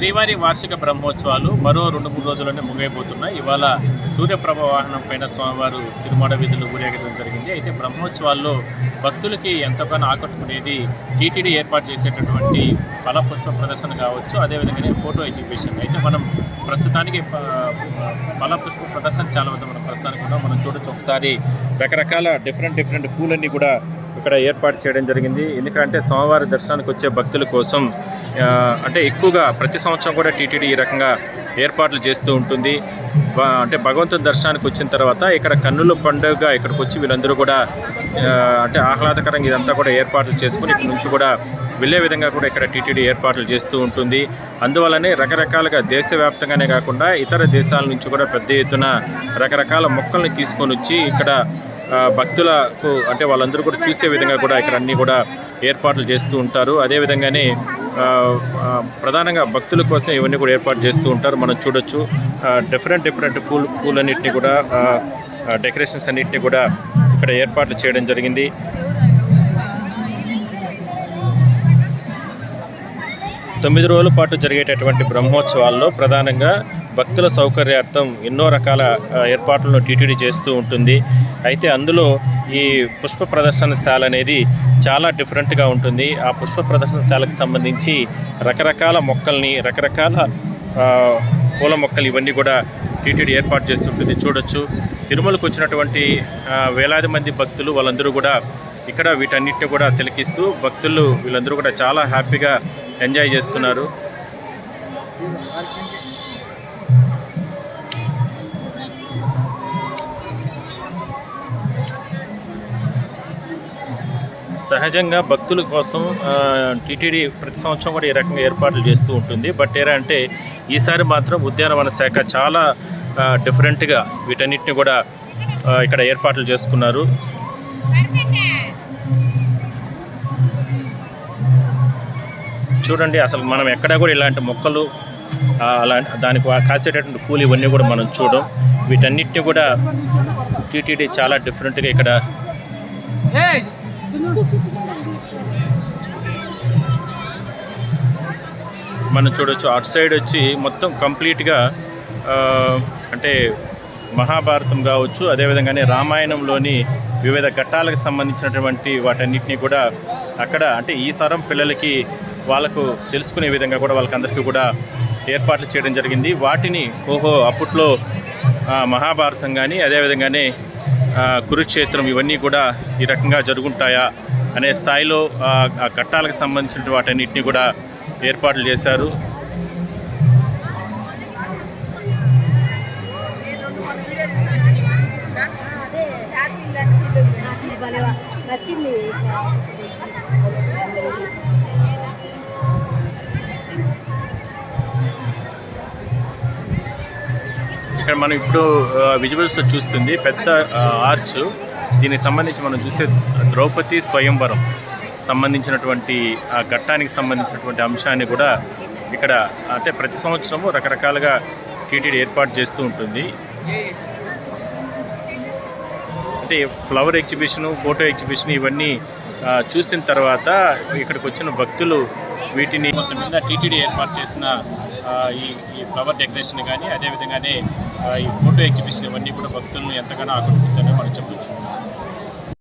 శ్రీవారి వార్షిక బ్రహ్మోత్సవాలు మరో రెండు మూడు రోజుల్లోనే ముగైపోతున్నాయి ఇవాళ సూర్యప్రభ వాహనం పైన స్వామివారు తిరుమల వీధులు ఊరేగడం జరిగింది. అయితే బ్రహ్మోత్సవాల్లో భక్తులకి ఎంతగానో ఆకట్టుకునేది టీటీడీ ఏర్పాటు చేసేటటువంటి ఫలపుష్ప ప్రదర్శన కావచ్చు అదేవిధంగానే ఫోటో ఎగ్జిబిషన్. అయితే మనం ప్రస్తుతానికి ఫలపుష్ప ప్రదర్శన చాలా వద్ద మనం ప్రస్తుతానికి ఉన్నాం. మనం చూడొచ్చు ఒకసారి రకరకాల డిఫరెంట్ డిఫరెంట్ పూలన్నీ కూడా ఇక్కడ ఏర్పాటు చేయడం జరిగింది. ఎందుకంటే సోమవారి దర్శనానికి వచ్చే భక్తుల కోసం అంటే ఎక్కువగా ప్రతి సంవత్సరం కూడా టీటీడీ ఈ రకంగా ఏర్పాట్లు చేస్తూ ఉంటుంది. అంటే భగవంతుని దర్శనానికి వచ్చిన తర్వాత ఇక్కడ కన్నుల పండుగ ఇక్కడికి వచ్చి వీళ్ళందరూ కూడా అంటే ఆహ్లాదకరంగా ఇదంతా కూడా ఏర్పాట్లు చేసుకుని ఇక్కడ నుంచి కూడా వెళ్ళే విధంగా కూడా ఇక్కడ టీటీడీ ఏర్పాట్లు చేస్తూ ఉంటుంది. అందువల్లనే రకరకాలుగా దేశవ్యాప్తంగానే కాకుండా ఇతర దేశాల నుంచి కూడా పెద్ద ఎత్తున రకరకాల మొక్కల్ని తీసుకొని వచ్చి ఇక్కడ భక్తులకు అంటే వాళ్ళందరూ కూడా చూసే విధంగా కూడా ఇక్కడ అన్నీ కూడా ఏర్పాట్లు చేస్తూ ఉంటారు. అదేవిధంగానే ప్రధానంగా భక్తుల కోసం ఇవన్నీ కూడా ఏర్పాటు చేస్తూ ఉంటారు. మనం చూడొచ్చు డిఫరెంట్ డిఫరెంట్ పూల్ పూలన్నింటినీ కూడా డెకరేషన్స్ అన్నింటినీ కూడా ఇక్కడ ఏర్పాట్లు చేయడం జరిగింది. తొమ్మిది రోజుల పాటు జరిగేటటువంటి బ్రహ్మోత్సవాల్లో ప్రధానంగా భక్తుల సౌకర్యార్థం ఎన్నో రకాల ఏర్పాట్లను టీటీడీ చేస్తూ ఉంటుంది. అయితే అందులో ఈ పుష్ప ప్రదర్శనశాల అనేది చాలా డిఫరెంట్గా ఉంటుంది. ఆ పుష్ప ప్రదర్శనశాలకు సంబంధించి రకరకాల మొక్కల్ని రకరకాల పూల మొక్కలు ఇవన్నీ కూడా టీటీడీ ఏర్పాటు చేస్తుంటుంది. చూడొచ్చు. తిరుమలకు వచ్చినటువంటి వేలాది మంది భక్తులు వాళ్ళందరూ కూడా ఇక్కడ వీటన్నిటిని కూడా తిలకిస్తూ భక్తులు వీళ్ళందరూ కూడా చాలా హ్యాపీగా ఎంజాయ్ చేస్తున్నారు. సహజంగా భక్తుల కోసం టీటీడీ ప్రతి సంవత్సరం కూడా ఈ రకంగా ఏర్పాట్లు చేస్తూ ఉంటుంది. బట్ ఏరా అంటే ఈసారి మాత్రం ఉద్యానవన శాఖ చాలా డిఫరెంట్గా వీటన్నిటిని కూడా ఇక్కడ ఏర్పాట్లు చేసుకున్నారు. చూడండి అసలు మనం ఎక్కడా కూడా ఇలాంటి మొక్కలు అలా దానికి కాసేటటువంటి పూలు ఇవన్నీ కూడా మనం చూడం వీటన్నిటిని కూడా టీటీడీ చాలా డిఫరెంట్గా ఇక్కడ మనం చూడొచ్చు అటు సైడ్ వచ్చి మొత్తం కంప్లీట్గా అంటే మహాభారతం కావచ్చు అదేవిధంగానే రామాయణంలోని వివిధ ఘట్టాలకు సంబంధించినటువంటి వాటన్నిటిని కూడా అక్కడ అంటే ఈ తరం పిల్లలకి వాళ్ళకు తెలుసుకునే విధంగా కూడా వాళ్ళకందరికీ కూడా ఏర్పాట్లు చేయడం జరిగింది. వాటిని ఓహో అప్పట్లో మహాభారతం కానీ అదేవిధంగానే కురుక్షేత్రం ఇవన్నీ కూడా ఈ రకంగా జరుగుంటాయా అనే స్థాయిలో ఆ ఘట్టాలకు సంబంధించిన వాటన్నిటిని కూడా ఏర్పాట్లు చేశారు. నచ్చింది ఇక్కడ మనం ఇప్పుడు విజువల్స్ చూస్తుంది పెద్ద ఆర్చ్ దీనికి సంబంధించి మనం చూస్తే ద్రౌపది స్వయంవరం సంబంధించినటువంటి ఆ ఘట్టానికి సంబంధించినటువంటి అంశాన్ని కూడా ఇక్కడ అంటే ప్రతి సంవత్సరము రకరకాలుగా టీటీడీ ఏర్పాటు చేస్తూ ఉంటుంది. అంటే ఫ్లవర్ ఎగ్జిబిషను ఫోటో ఎగ్జిబిషన్ ఇవన్నీ చూసిన తర్వాత ఇక్కడికి వచ్చిన భక్తులు వీటిని మొత్తం మీద టీటీడీ ఏర్పాటు చేసిన ఈ ఈ ఫ్లవర్ డెకరేషన్ కానీ అదేవిధంగానే ఈ ఫోటో ఎగ్జిబిషన్ ఇవన్నీ కూడా భక్తులను ఎంతగానో ఆకర్షిస్తాయని మనం చెప్పచ్చు.